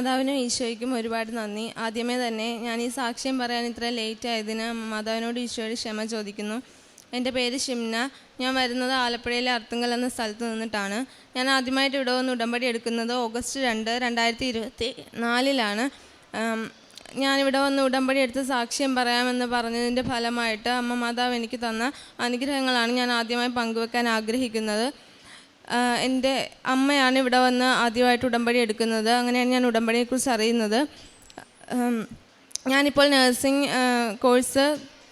മാതാവിനും ഈശോയ്ക്കും ഒരുപാട് നന്ദി. ആദ്യമേ തന്നെ ഞാൻ ഈ സാക്ഷ്യം പറയാൻ ഇത്ര ലേറ്റ് ആയതിന് മാതാവിനോട് ഈശോയോട് ക്ഷമ ചോദിക്കുന്നു. എന്റെ പേര് ഷിംന. ഞാൻ വരുന്നത് ആലപ്പുഴയിലെ അർത്തുങ്കൽ എന്ന സ്ഥലത്ത് നിന്നിട്ടാണ്. ഞാൻ ആദ്യമായിട്ട് ഇവിടെ വന്ന് ഉടമ്പടി എടുക്കുന്നത് ഓഗസ്റ്റ് രണ്ട് രണ്ടായിരത്തി ഇരുപത്തി നാലിലാണ് ഞാനിവിടെ വന്ന് ഉടമ്പടി എടുത്ത് സാക്ഷ്യം പറയാമെന്ന് പറഞ്ഞതിന്റെ ഫലമായിട്ട് അമ്മ മാതാവ് എനിക്ക് തന്ന അനുഗ്രഹങ്ങളാണ് ഞാൻ ആദ്യമായി പങ്കുവെക്കാൻ ആഗ്രഹിക്കുന്നത്. എന്റെ അമ്മയാണ് ഇവിടെ വന്ന് ആദ്യമായിട്ട് ഉടമ്പടി എടുക്കുന്നത്. അങ്ങനെയാണ് ഞാൻ ഉടമ്പടിയെക്കുറിച്ച് അറിയുന്നത്. ഞാനിപ്പോൾ നഴ്സിംഗ് കോഴ്സ്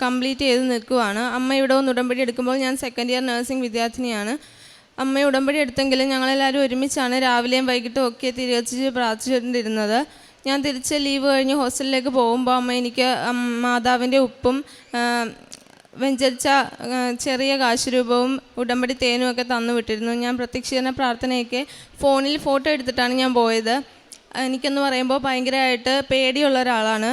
കംപ്ലീറ്റ് ചെയ്ത് നിൽക്കുവാണ്. അമ്മ ഇവിടെ വന്ന് ഉടമ്പടി എടുക്കുമ്പോൾ ഞാൻ സെക്കൻഡ് ഇയർ നഴ്സിംഗ് വിദ്യാർത്ഥിനിയാണ്. അമ്മ ഉടമ്പടി എടുത്തെങ്കിലും ഞങ്ങളെല്ലാവരും ഒരുമിച്ചാണ് രാവിലെയും വൈകിട്ടും ഒക്കെ തിരിച്ച് പ്രാർത്ഥിച്ചുകൊണ്ടിരുന്നത്. ഞാൻ തിരിച്ച് ലീവ് കഴിഞ്ഞ് ഹോസ്റ്റലിലേക്ക് പോകുമ്പോൾ അമ്മ എനിക്ക് മാതാവിന്റെ ഉപ്പും വെഞ്ചരിച്ച ചെറിയ കാശുരൂപവും ഉടമ്പടി തേനും ഒക്കെ തന്നു വിട്ടിരുന്നു. ഞാൻ പ്രത്യക്ഷീകരണ പ്രാർത്ഥനയൊക്കെ ഫോണിൽ ഫോട്ടോ എടുത്തിട്ടാണ് ഞാൻ പോയത്. എനിക്കെന്ന് പറയുമ്പോൾ ഭയങ്കരമായിട്ട് പേടിയുള്ള ഒരാളാണ്.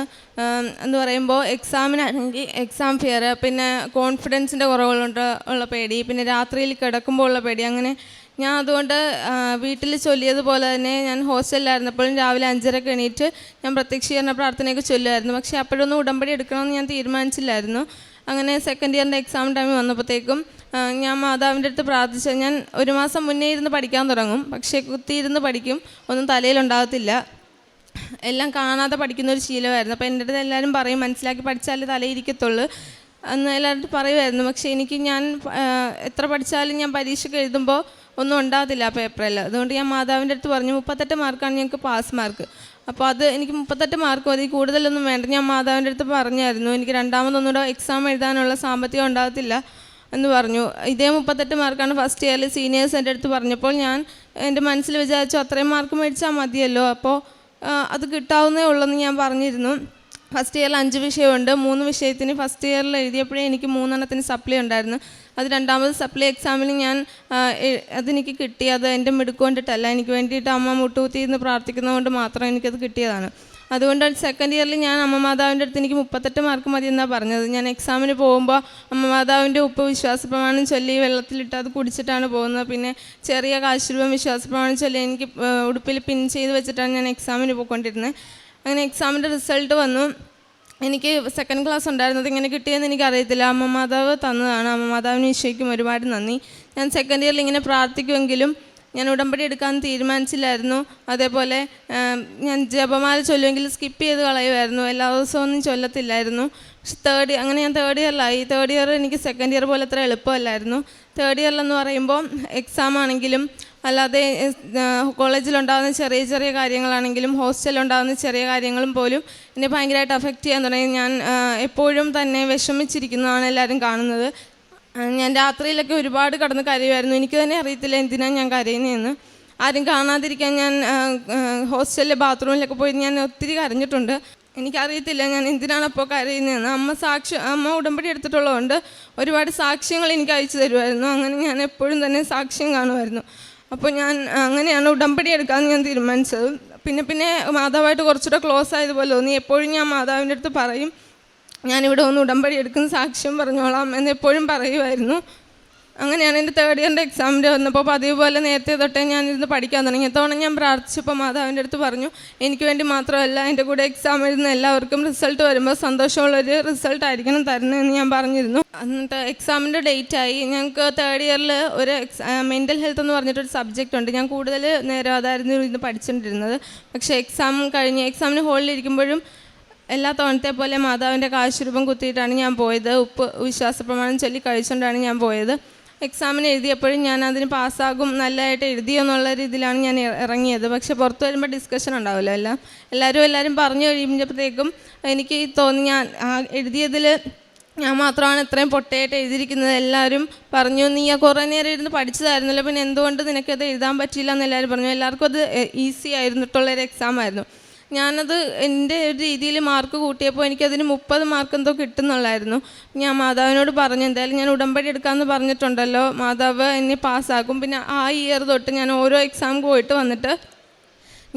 എന്ന് പറയുമ്പോൾ എക്സാമിനാണെങ്കിൽ എക്സാം ഫിയർ പിന്നെ കോൺഫിഡൻസിന്റെ കുറവുകളുണ്ട് ഉള്ള പേടി പിന്നെ രാത്രിയിൽ കിടക്കുമ്പോൾ ഉള്ള പേടി. അങ്ങനെ ഞാൻ അതുകൊണ്ട് വീട്ടിൽ ചൊല്ലിയതുപോലെ തന്നെ ഞാൻ ഹോസ്റ്റലിലായിരുന്നപ്പോഴും രാവിലെ അഞ്ചരക്ക് എണീറ്റ് ഞാൻ പ്രത്യക്ഷീകരണ പ്രാർത്ഥനയൊക്കെ ചൊല്ലുമായിരുന്നു. പക്ഷേ അപ്പോഴൊന്നും ഉടമ്പടി എടുക്കണമെന്ന് ഞാൻ തീരുമാനിച്ചില്ലായിരുന്നു. അങ്ങനെ സെക്കൻഡ് ഇയറിന്റെ എക്സാം ടൈം വന്നപ്പോഴത്തേക്കും ഞാൻ മാതാവിന്റെ അടുത്ത് പ്രാർത്ഥിച്ചു. ഞാൻ ഒരു മാസം മുന്നേ ഇരുന്ന് പഠിക്കാൻ തുടങ്ങും. പക്ഷേ കുത്തിയിരുന്ന് പഠിക്കും ഒന്നും തലയിലുണ്ടാകത്തില്ല. എല്ലാം കാണാതെ പഠിക്കുന്ന ഒരു ശീലമായിരുന്നു. അപ്പോൾ എന്റെ അടുത്ത് എല്ലാവരും പറയും മനസ്സിലാക്കി പഠിച്ചാലേ തലയിരിക്കത്തുള്ളൂ. അന്ന് എല്ലാവരും പറയുമായിരുന്നു പക്ഷേ എനിക്ക് ഞാൻ എത്ര പഠിച്ചാലും ഞാൻ പരീക്ഷയ്ക്ക് എഴുതുമ്പോൾ ഒന്നും ഉണ്ടാകത്തില്ല ആ പേപ്പറിൽ അതുകൊണ്ട് ഞാൻ മാതാവിന്റെ അടുത്ത് പറഞ്ഞു മുപ്പത്തെട്ട് മാർക്കാണ് ഞങ്ങൾക്ക് പാസ് മാർക്ക് അപ്പോൾ അത് എനിക്ക് മുപ്പത്തെട്ട് മാർക്ക് മതി കൂടുതലൊന്നും വേണ്ട. ഞാൻ മാതാവിന്റെ അടുത്ത് പറഞ്ഞായിരുന്നു എനിക്ക് രണ്ടാമതൊന്നുകൂടെ എക്സാം എഴുതാനുള്ള സാമ്പത്തികം ഉണ്ടാകത്തില്ല എന്ന് പറഞ്ഞു. ഇതേ മുപ്പത്തെട്ട് മാർക്കാണ് ഫസ്റ്റ് ഇയറിൽ സീനിയേഴ്സ് എന്റെ അടുത്ത് പറഞ്ഞപ്പോൾ ഞാൻ എന്റെ മനസ്സിൽ വിചാരിച്ചു അത്രയും മാർക്ക് മേടിച്ചാൽ മതിയല്ലോ. അപ്പോൾ അത് കിട്ടാവുന്നേ ഉള്ളെന്ന് ഞാൻ പറഞ്ഞിരുന്നു. ഫസ്റ്റ് ഇയറിൽ അഞ്ച് വിഷയമുണ്ട്. മൂന്ന് വിഷയത്തിന് ഫസ്റ്റ് ഇയറിൽ എഴുതിയപ്പോഴേ എനിക്ക് മൂന്നെണ്ണത്തിന് സപ്ലൈ ഉണ്ടായിരുന്നു. അത് രണ്ടാമത് സപ്ലൈ എക്സാമിന് ഞാൻ അതെനിക്ക് കിട്ടി. അത് എന്റെ മിടുക്കൊണ്ടിട്ടല്ല എനിക്ക് വേണ്ടിയിട്ട് അമ്മ മുട്ടുകുത്തി എന്ന് പ്രാർത്ഥിക്കുന്നതുകൊണ്ട് മാത്രം എനിക്കത് കിട്ടിയതാണ്. അതുകൊണ്ട് സെക്കൻഡ് ഇയറിൽ ഞാൻ അമ്മ മാതാവിന്റെ അടുത്ത് എനിക്ക് മുപ്പത്തെട്ട് മാർക്ക് മതി എന്നാണ് പറഞ്ഞത്. ഞാൻ എക്സാമിന് പോകുമ്പോൾ അമ്മ മാതാവിന്റെ ഉപ്പ് വിശ്വാസ പ്രമാണം ചൊല്ലി വെള്ളത്തിലിട്ട് അത് കുടിച്ചിട്ടാണ് പോകുന്നത്. പിന്നെ ചെറിയ കാശുരൂപം വിശ്വാസപ്രമാണം ചൊല്ലി എനിക്ക് ഉടുപ്പിൽ പിൻ ചെയ്ത് വെച്ചിട്ടാണ് ഞാൻ എക്സാമിന് പോയിക്കൊണ്ടിരുന്നത്. അങ്ങനെ എക്സാമിന്റെ റിസൾട്ട് വന്നു. എനിക്ക് സെക്കൻഡ് ക്ലാസ് ഉണ്ടായിരുന്നത് ഇങ്ങനെ കിട്ടിയെന്ന് എനിക്കറിയത്തില്ല. അമ്മ മാതാവ് തന്നതാണ്. അമ്മ മാതാവിന് ഈശോയ്ക്കും ഒരുപാട് നന്ദി. ഞാൻ സെക്കൻഡ് ഇയറിൽ ഇങ്ങനെ പ്രാർത്ഥിക്കുമെങ്കിലും ഞാൻ ഉടമ്പടി എടുക്കാൻ തീരുമാനിച്ചില്ലായിരുന്നു. അതേപോലെ ഞാൻ ജപമാല ചൊല്ലുമെങ്കിൽ സ്കിപ്പ് ചെയ്ത് കളയുമായിരുന്നു. എല്ലാ ദിവസവും ഒന്നും ചൊല്ലത്തില്ലായിരുന്നു. പക്ഷെ തേർഡ് അങ്ങനെ ഞാൻ തേർഡ് ഇയറിലായി തേർഡ് ഇയർ എനിക്ക് സെക്കൻഡ് ഇയർ പോലെ അത്ര എളുപ്പമല്ലായിരുന്നു തേർഡ് ഇയറിലെന്ന് പറയുമ്പോൾ എക്സാം ആണെങ്കിലും അല്ലാതെ കോളേജിലുണ്ടാകുന്ന ചെറിയ ചെറിയ കാര്യങ്ങളാണെങ്കിലും ഹോസ്റ്റലിലുണ്ടാകുന്ന ചെറിയ കാര്യങ്ങളും പോലും എന്നെ ഭയങ്കരമായിട്ട് അഫക്റ്റ് ചെയ്യാൻ തുടങ്ങി. ഞാൻ എപ്പോഴും തന്നെ വിഷമിച്ചിരിക്കുന്നതാണ് എല്ലാവരും കാണുന്നത്. ഞാൻ രാത്രിയിലൊക്കെ ഒരുപാട് കടന്ന് കരയുമായിരുന്നു. എനിക്ക് തന്നെ അറിയത്തില്ല എന്തിനാണ് ഞാൻ കരയുന്നതെന്ന് ആരും കാണാതിരിക്കാൻ ഞാൻ ഹോസ്റ്റലിലെ ബാത്റൂമിലൊക്കെ പോയി ഞാൻ ഒത്തിരി കരഞ്ഞിട്ടുണ്ട്. എനിക്കറിയത്തില്ല ഞാൻ എന്തിനാണ് അപ്പോൾ കരയുന്നതെന്ന് അമ്മ സാക്ഷി അമ്മ ഉടമ്പടി എടുത്തിട്ടുള്ളതുകൊണ്ട് ഒരുപാട് സാക്ഷ്യങ്ങൾ എനിക്ക് അയച്ചു തരുമായിരുന്നു. അങ്ങനെ ഞാൻ എപ്പോഴും തന്നെ സാക്ഷ്യം കാണുമായിരുന്നു. അപ്പോൾ ഞാൻ അങ്ങനെയാണ് ഉടമ്പടി എടുക്കാമെന്ന് ഞാൻ തീരുമാനിച്ചത്. പിന്നെ പിന്നെ മാതാവായിട്ട് കുറച്ചുകൂടെ ക്ലോസ് ആയതുപോലെ തോന്നി. എപ്പോഴും ഞാൻ മാതാവിന്റെ അടുത്ത് പറയും ഞാനിവിടെ ഒന്ന് ഉടമ്പടി എടുക്കുന്ന സാക്ഷ്യം പറഞ്ഞോളാം എന്ന് എപ്പോഴും പറയുമായിരുന്നു. അങ്ങനെയാണ് എന്റെ തേർഡ് ഇയറിന്റെ എക്സാമിന്റെ വന്നപ്പോൾ പതിവ് പോലെ നേരത്തെ തൊട്ടേ ഞാനിരുന്ന് പഠിക്കാൻ തുടങ്ങി. തവണ ഞാൻ പ്രാർത്ഥിച്ചപ്പോൾ മാതാവിന്റെ അടുത്ത് പറഞ്ഞു എനിക്ക് വേണ്ടി മാത്രമല്ല എന്റെ കൂടെ എക്സാം എഴുതുന്ന എല്ലാവർക്കും റിസൾട്ട് വരുമ്പോൾ സന്തോഷമുള്ളൊരു റിസൾട്ട് ആയിരിക്കണം തരുന്നതെന്ന് ഞാൻ പറഞ്ഞിരുന്നു. എന്നിട്ട് എക്സാമിന്റെ ഡേറ്റ് ആയി. ഞങ്ങൾക്ക് തേർഡ് ഇയറിൽ ഒരു മെന്റൽ ഹെൽത്ത് എന്ന് പറഞ്ഞിട്ടൊരു സബ്ജക്റ്റ് ഉണ്ട്. ഞാൻ കൂടുതൽ നേരം അതായിരുന്നു ഇരുന്ന് പഠിച്ചുകൊണ്ടിരുന്നത് പക്ഷേ എക്സാം കഴിഞ്ഞ് എക്സാമിന് ഹോളിൽ ഇരിക്കുമ്പോഴും എല്ലാ തവണത്തെ പോലെ മാതാവിന്റെ കാശുരൂപം കുത്തിയിട്ടാണ് ഞാൻ പോയത്. ഉപ്പ് വിശ്വാസ പ്രമാണം ചൊല്ലി കഴിച്ചുകൊണ്ടാണ് ഞാൻ പോയത്. എക്സാമിന് എഴുതിയപ്പോഴും ഞാൻ അതിന് പാസ്സാകും നല്ലതായിട്ട് എഴുതിയോ എന്നുള്ള രീതിയിലാണ് ഞാൻ ഇറ- ഇറങ്ങിയത്. പക്ഷെ പുറത്ത് വരുമ്പോൾ ഡിസ്കഷൻ ഉണ്ടാവില്ല. എല്ലാം എല്ലാവരും എല്ലാവരും പറഞ്ഞു കഴിയുമ്പോഴത്തേക്കും എനിക്ക് തോന്നി ഞാൻ എഴുതിയതിൽ ഞാൻ മാത്രമാണ് ഇത്രയും പൊട്ടയായിട്ട് എഴുതിയിരിക്കുന്നത്. എല്ലാവരും പറഞ്ഞു നീ ആ കുറേ നേരം ഇരുന്ന് പഠിച്ചതായിരുന്നല്ലോ. പിന്നെ എന്തുകൊണ്ട് നിനക്കത് എഴുതാൻ പറ്റിയില്ല? എന്ന് എല്ലാവരും പറഞ്ഞു. എല്ലാവർക്കും അത് ഈസി ആയിരുന്നിട്ടുള്ളൊരു എക്സാം ആയിരുന്നു. ഞാനത് എന്റെ ഒരു രീതിയിൽ മാർക്ക് കൂട്ടിയപ്പോൾ എനിക്കതിന് മുപ്പത് മാർക്ക് എന്തോ കിട്ടുന്നുള്ളായിരുന്നു. ഞാൻ മാതാവിനോട് പറഞ്ഞു എന്തായാലും ഞാൻ ഉടമ്പടി എടുക്കാമെന്ന് പറഞ്ഞിട്ടുണ്ടല്ലോ. മാതാവ് എന്നെ പാസ്സാക്കും. പിന്നെ ആ ഇയർ തൊട്ട് ഞാൻ ഓരോ എക്സാം പോയിട്ട് വന്നിട്ട്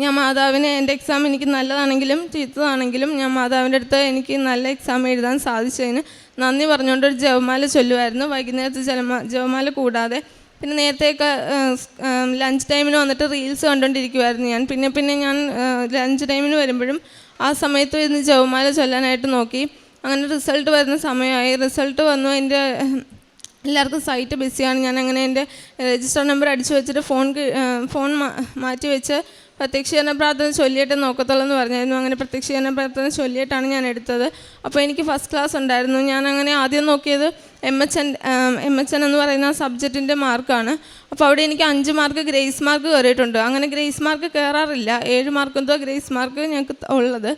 ഞാൻ മാതാവിന് എന്റെ എക്സാം എനിക്ക് നല്ലതാണെങ്കിലും ചീത്തതാണെങ്കിലും ഞാൻ മാതാവിന്റെ അടുത്ത് എനിക്ക് നല്ല എക്സാം എഴുതാൻ സാധിച്ചതിന് നന്ദി പറഞ്ഞുകൊണ്ട് ഒരു ജവമാല ചൊല്ലുമായിരുന്നു വൈകുന്നേരത്തെ ജലമാ ജവമാല കൂടാതെ പിന്നെ നേരത്തെയൊക്കെ ലഞ്ച് ടൈമിന് വന്നിട്ട് റീൽസ് കണ്ടുകൊണ്ടിരിക്കുമായിരുന്നു ഞാൻ. പിന്നെ പിന്നെ ഞാൻ ലഞ്ച് ടൈമിന് വരുമ്പോഴും ആ സമയത്ത് ഇരുന്ന് ജവമാല ചൊല്ലാനായിട്ട് നോക്കി. അങ്ങനെ റിസൾട്ട് വരുന്ന സമയമായി. റിസൾട്ട് വന്നു. എന്റെ എല്ലാവർക്കും സൈറ്റ് ബിസിയാണ് ഞാൻ അങ്ങനെ എന്റെ രജിസ്റ്റർ നമ്പർ അടിച്ചു വെച്ചിട്ട് ഫോൺ ഫോൺ മാറ്റി വെച്ച് പ്രത്യക്ഷീകരണ പ്രാർത്ഥന ചൊല്ലിയിട്ട് നോക്കത്തുള്ളൂ എന്ന് പറഞ്ഞായിരുന്നു. അങ്ങനെ പ്രത്യക്ഷീകരണ പ്രാർത്ഥന ചൊല്ലിയിട്ടാണ് ഞാൻ എടുത്തത്. അപ്പോൾ എനിക്ക് ഫസ്റ്റ് ക്ലാസ് ഉണ്ടായിരുന്നു. ഞാൻ അങ്ങനെ ആദ്യം നോക്കിയത് M H N M H N എന്ന് പറയുന്ന സബ്ജക്റ്റിന്റെ മാർക്കാണ്. അപ്പോൾ അവിടെ എനിക്ക് അഞ്ച് മാർക്ക് ഗ്രേസ് മാർക്ക് കയറിയിട്ടുണ്ട്. അങ്ങനെ ഗ്രേസ് മാർക്ക് കയറാറില്ല. ഏഴ് മാർക്ക് എന്തോ ഗ്രേസ് മാർക്ക് ഞങ്ങൾക്ക് ഉള്ളത്.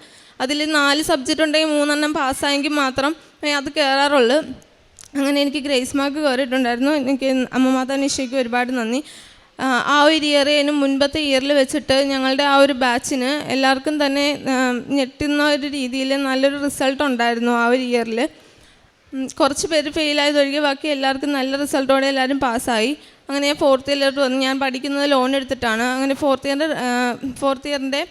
അതിൽ നാല് സബ്ജക്റ്റ് ഉണ്ടെങ്കിൽ മൂന്നെണ്ണം പാസ്സായെങ്കിൽ മാത്രം അത് കയറാറുള്ളൂ. അങ്ങനെ എനിക്ക് ഗ്രേസ് മാർക്ക് കയറിയിട്ടുണ്ടായിരുന്നു. എനിക്ക് അമ്മമാതാ നിഷയ്ക്ക് ഒരുപാട് നന്ദി. ആ, ഒരു ഇയറിനും മുൻപത്തെ ഇയറിൽ വെച്ചിട്ട് ഞങ്ങളുടെ ആ ഒരു ബാച്ചിന് എല്ലാവർക്കും തന്നെ ഞെട്ടുന്ന ഒരു രീതിയിൽ നല്ലൊരു റിസൾട്ട് ഉണ്ടായിരുന്നു ആ ഒരു ഇയറിൽ കുറച്ച് പേര് ഫെയിലായതൊഴികെ ബാക്കി എല്ലാവർക്കും നല്ല റിസൾട്ടോടെ എല്ലാവരും പാസ്സായി അങ്ങനെ ഞാൻ ഫോർത്ത് ഇയറിലോട്ട് വന്നു ഞാൻ പഠിക്കുന്നത് ലോൺ എടുത്തിട്ടാണ്. അങ്ങനെ ഫോർത്ത് ഇയറിന്റെ ഫോർത്ത് ഇയറിന്റെ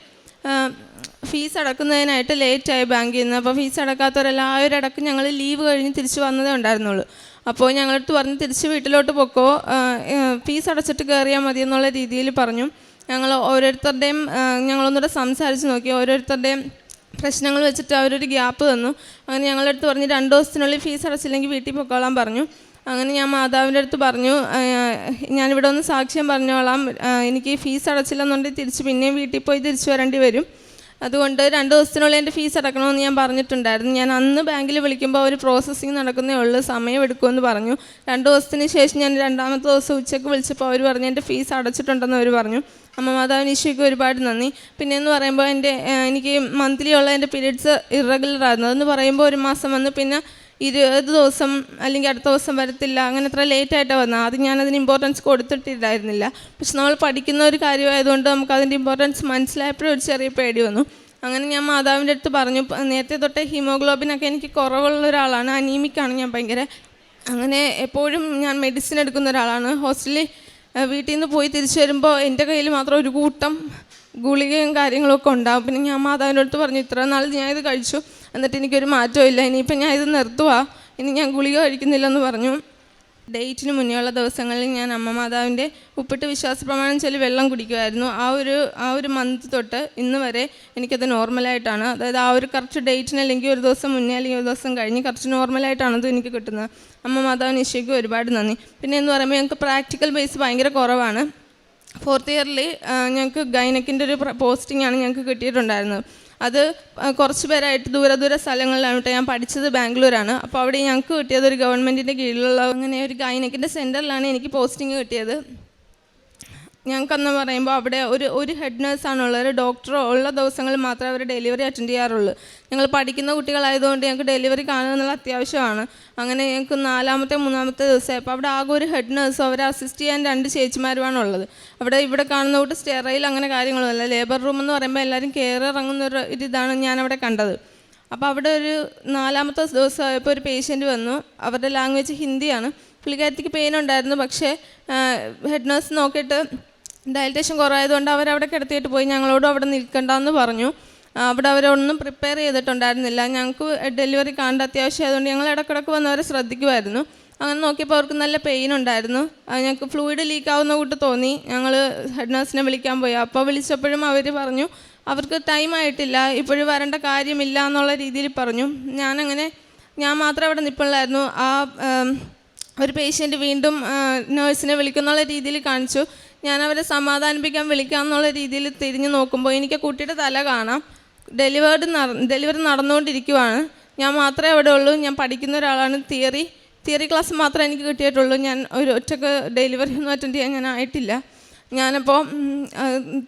ഫീസ് അടക്കുന്നതിനായിട്ട് ലേറ്റായി ബാങ്കിൽ നിന്ന്. അപ്പോൾ ഫീസ് അടക്കാത്തവരെല്ലാവരും അടക്കം ഞങ്ങൾ ലീവ് കഴിഞ്ഞ് തിരിച്ചു വന്നതേ ഉണ്ടായിരുന്നുള്ളൂ. അപ്പോൾ ഞങ്ങളടുത്ത് പറഞ്ഞ് തിരിച്ച് വീട്ടിലോട്ട് പൊക്കോ. ഫീസ് അടച്ചിട്ട് കയറിയാൽ മതി എന്നുള്ള രീതിയിൽ പറഞ്ഞു. ഞങ്ങൾ ഓരോരുത്തരുടെയും ഞങ്ങളൊന്നുകൂടെ സംസാരിച്ച് നോക്കി. ഓരോരുത്തരുടെയും പ്രശ്നങ്ങൾ വെച്ചിട്ട് അവരൊരു ഗ്യാപ്പ് തന്നു. അങ്ങനെ ഞങ്ങളുടെ അടുത്ത് പറഞ്ഞ് രണ്ട് ദിവസത്തിനുള്ളിൽ ഫീസ് അടച്ചില്ലെങ്കിൽ വീട്ടിൽ പൊക്കോളാൻ പറഞ്ഞു. അങ്ങനെ ഞാൻ മാതാവിന്റെ അടുത്ത് പറഞ്ഞു ഞാനിവിടെ ഒന്ന് സാക്ഷ്യം പറഞ്ഞോളാം. എനിക്ക് ഫീസ് അടച്ചില്ലെന്നുണ്ടെങ്കിൽ തിരിച്ച് പിന്നെയും വീട്ടിൽ പോയി തിരിച്ചു വരേണ്ടി വരും. അതുകൊണ്ട് രണ്ട് ദിവസത്തിനുള്ളിൽ എന്റെ ഫീസ് അടക്കണമെന്ന് ഞാൻ പറഞ്ഞിട്ടുണ്ടായിരുന്നു. ഞാൻ അന്ന് ബാങ്കിൽ വിളിക്കുമ്പോൾ അവർ പ്രോസസ്സിങ് നടക്കുന്നേ ഉള്ളൂ സമയം എടുക്കുമെന്ന് പറഞ്ഞു. രണ്ട് ദിവസത്തിന് ശേഷം ഞാൻ രണ്ടാമത്തെ ദിവസം ഉച്ചയ്ക്ക് വിളിച്ചപ്പോൾ അവർ പറഞ്ഞു എന്റെ ഫീസ് അടച്ചിട്ടുണ്ടെന്ന് അവർ പറഞ്ഞു. അമ്മ മാതാവിന് ഈശോയ്ക്ക് ഒരുപാട് നന്ദി. പിന്നെ എന്ന് പറയുമ്പോൾ എന്റെ എനിക്ക് മന്ത്ലി ഉള്ള എന്റെ പീരീഡ്സ് ഇറഗുലർ ആയിരുന്നു. അതെന്ന് പറയുമ്പോൾ ഒരു മാസം വന്ന്. പിന്നെ ഇരുപത് ദിവസം അല്ലെങ്കിൽ അടുത്ത ദിവസം വരത്തില്ല. അങ്ങനെ അത്ര ലേറ്റ് ആയിട്ടാണ് വന്നത്. ആദ്യം ഞാനതിന് ഇമ്പോർട്ടൻസ് കൊടുത്തിട്ടില്ലായിരുന്നില്ല. പക്ഷെ നമ്മൾ പഠിക്കുന്ന ഒരു കാര്യമായതുകൊണ്ട് നമുക്ക് അതിന്റെ ഇമ്പോർട്ടൻസ് മനസ്സിലായപ്പോഴും ഒരു ചെറിയ പേടി വന്നു. അങ്ങനെ ഞാൻ മാതാവിന്റെ അടുത്ത് പറഞ്ഞു. "പ- നേരത്തെ തൊട്ടേ ഹീമോഗ്ലോബിനൊക്കെ എനിക്ക് കുറവുള്ള ഒരാളാണ്. അനീമിക്കാണ് ഞാൻ ഭയങ്കര. അങ്ങനെ എപ്പോഴും ഞാൻ മെഡിസിൻ എടുക്കുന്ന ഒരാളാണ്. ഹോസ്റ്റലിൽ വീട്ടിൽ നിന്ന് പോയി തിരിച്ചു വരുമ്പോൾ എന്റെ കയ്യിൽ മാത്രം ഒരു കൂട്ടം ഗുളികയും കാര്യങ്ങളൊക്കെ ഉണ്ടാകും പിന്നെ ഞാൻ മാതാവിന്റെ അടുത്ത് പറഞ്ഞു ഇത്ര നാൾ ഞാൻ ഇത് കഴിച്ചു. എന്നിട്ട് എനിക്കൊരു മാറ്റവും ഇല്ല. ഇനിയിപ്പം ഞാൻ ഇത് നിർത്തുക ഇനി ഞാൻ ഗുളിക കഴിക്കുന്നില്ലെന്ന് പറഞ്ഞു. ഡേറ്റിന് മുന്നേ ഉള്ള ദിവസങ്ങളിൽ ഞാൻ അമ്മ മാതാവിന്റെ ഉപ്പിട്ട് വിശ്വാസ പ്രമാണം ചൊല്ലി വെള്ളം കുടിക്കുമായിരുന്നു. ആ ഒരു ആ ഒരു മന്ത് തൊട്ട് ഇന്ന് വരെ എനിക്കത് നോർമലായിട്ടാണ് അതായത് ആ ഒരു കറക്റ്റ് ഡേറ്റിന് അല്ലെങ്കിൽ ഒരു ദിവസം മുന്നേ അല്ലെങ്കിൽ ഒരു ദിവസം കഴിഞ്ഞ് കറക്റ്റ് നോർമലായിട്ടാണ് അത് എനിക്ക് കിട്ടുന്നത്. അമ്മ മാതാവിന് ഈശോയ്ക്ക് ഒരുപാട് നന്ദി. പിന്നെ എന്ന് പറയുമ്പോൾ ഞങ്ങൾക്ക് പ്രാക്ടിക്കൽ ബേസ് ഭയങ്കര കുറവാണ്. ഫോർത്ത് ഇയറിൽ ഞങ്ങൾക്ക് ഗൈനക്കിന്റെ ഒരു പോസ്റ്റിംഗ് ആണ് ഞങ്ങൾക്ക് കിട്ടിയിട്ടുണ്ടായിരുന്നത്. അത് കുറച്ച് പേരായിട്ട് ദൂര ദൂര സ്ഥലങ്ങളിലാണ് ഞാൻ പഠിച്ചത് ബാംഗ്ലൂരാണ്. അപ്പോൾ അവിടെ ഞങ്ങൾക്ക് കിട്ടിയത് ഒരു ഗവൺമെന്റിന്റെ കീഴിലുള്ള അങ്ങനെ ഒരു ഗൈനക്കിന്റെ സെന്ററിലാണ് എനിക്ക് പോസ്റ്റിംഗ് കിട്ടിയത്. ഞങ്ങൾക്കെന്ന് പറയുമ്പോൾ അവിടെ ഒരു ഒരു ഹെഡ് നേഴ്സാണുള്ളത് ഒരു ഡോക്ടറോ ഉള്ള ദിവസങ്ങളിൽ മാത്രമേ അവർ ഡെലിവറി അറ്റൻഡ് ചെയ്യാറുള്ളൂ. ഞങ്ങൾ പഠിക്കുന്ന കുട്ടികളായതുകൊണ്ട് ഞങ്ങൾക്ക് ഡെലിവറി കാണുക എന്നുള്ള അത്യാവശ്യമാണ്. അങ്ങനെ ഞങ്ങൾക്ക് നാലാമത്തെ മൂന്നാമത്തെ ദിവസം അപ്പോൾ അവിടെ ആകെ ഒരു ഹെഡ് നേഴ്സും അവരെ അസിസ്റ്റ് ചെയ്യാൻ രണ്ട് ചേച്ചിമാരുമാണ് ഉള്ളത് അവിടെ ഇവിടെ കാണുന്ന കൂട്ട് സ്റ്റെറയിൽ അങ്ങനെ കാര്യങ്ങളൊന്നുമില്ല ലേബർ റൂം എന്ന് പറയുമ്പോൾ എല്ലാവരും കയറി ഇറങ്ങുന്ന ഒരു ഒരു ഇതാണ് ഞാനവിടെ കണ്ടത്. അപ്പോൾ അവിടെ ഒരു നാലാമത്തെ ദിവസമായപ്പോൾ ഒരു പേഷ്യന്റ് വന്നു. അവരുടെ ലാംഗ്വേജ് ഹിന്ദിയാണ്. പുള്ളിക്കാരത്തിക്ക് പെയിൻ ഉണ്ടായിരുന്നു. പക്ഷേ ഹെഡ് നേഴ്സ് നോക്കിയിട്ട് ഡയലറ്റേഷൻ കുറവായതുകൊണ്ട് അവരവിടെ കിടത്തിയിട്ട് പോയി. ഞങ്ങളോടും അവിടെ നിൽക്കണ്ടെന്ന് പറഞ്ഞു. അവിടെ അവരൊന്നും പ്രിപ്പയർ ചെയ്തിട്ടുണ്ടായിരുന്നില്ല. ഞങ്ങൾക്ക് ഡെലിവറി കാണേണ്ട അത്യാവശ്യം ആയതുകൊണ്ട് ഞങ്ങൾ ഇടക്കിടക്ക് വന്നവരെ ശ്രദ്ധിക്കുമായിരുന്നു. അങ്ങനെ നോക്കിയപ്പോൾ അവർക്ക് നല്ല പെയിൻ ഉണ്ടായിരുന്നു. ഞങ്ങൾക്ക് ഫ്ലൂയിഡ് ലീക്ക് ആവുന്ന കൂട്ട് തോന്നി. ഞങ്ങൾ ഹെഡ് നഴ്സിനെ വിളിക്കാൻ പോയി. അപ്പോൾ വിളിച്ചപ്പോഴും അവർ പറഞ്ഞു അവർക്ക് ടൈം ആയിട്ടില്ല. ഇപ്പോഴും വരേണ്ട കാര്യമില്ല എന്നുള്ള രീതിയിൽ പറഞ്ഞു. ഞാനങ്ങനെ ഞാൻ മാത്രം അവിടെ നിൽപ്പുള്ളായിരുന്നു ആ ഒരു പേഷ്യന്റ് വീണ്ടും നേഴ്സിനെ വിളിക്കുന്നുള്ള രീതിയിൽ കാണിച്ചു. ഞാൻ അവരെ സമാധാനിപ്പിക്കാൻ വിളിക്കാം എന്നുള്ള രീതിയിൽ തിരിഞ്ഞു നോക്കുമ്പോൾ എനിക്ക് കുട്ടിയുടെ തല കാണാം. ഡെലിവേർഡ് ഡെലിവറി നടന്നുകൊണ്ടിരിക്കുവാണ്. ഞാൻ മാത്രമേ അവിടെ ഉള്ളൂ. ഞാൻ പഠിക്കുന്ന ഒരാളാണ്. തിയറി തിയറി ക്ലാസ് മാത്രമേ എനിക്ക് കിട്ടിയിട്ടുള്ളൂ. ഞാൻ ഒരു ഒറ്റയ്ക്ക് ഡെലിവറി ഒന്നും അറ്റൻഡ് ചെയ്യാൻ ഞാൻ ആയിട്ടില്ല. ഞാനപ്പോൾ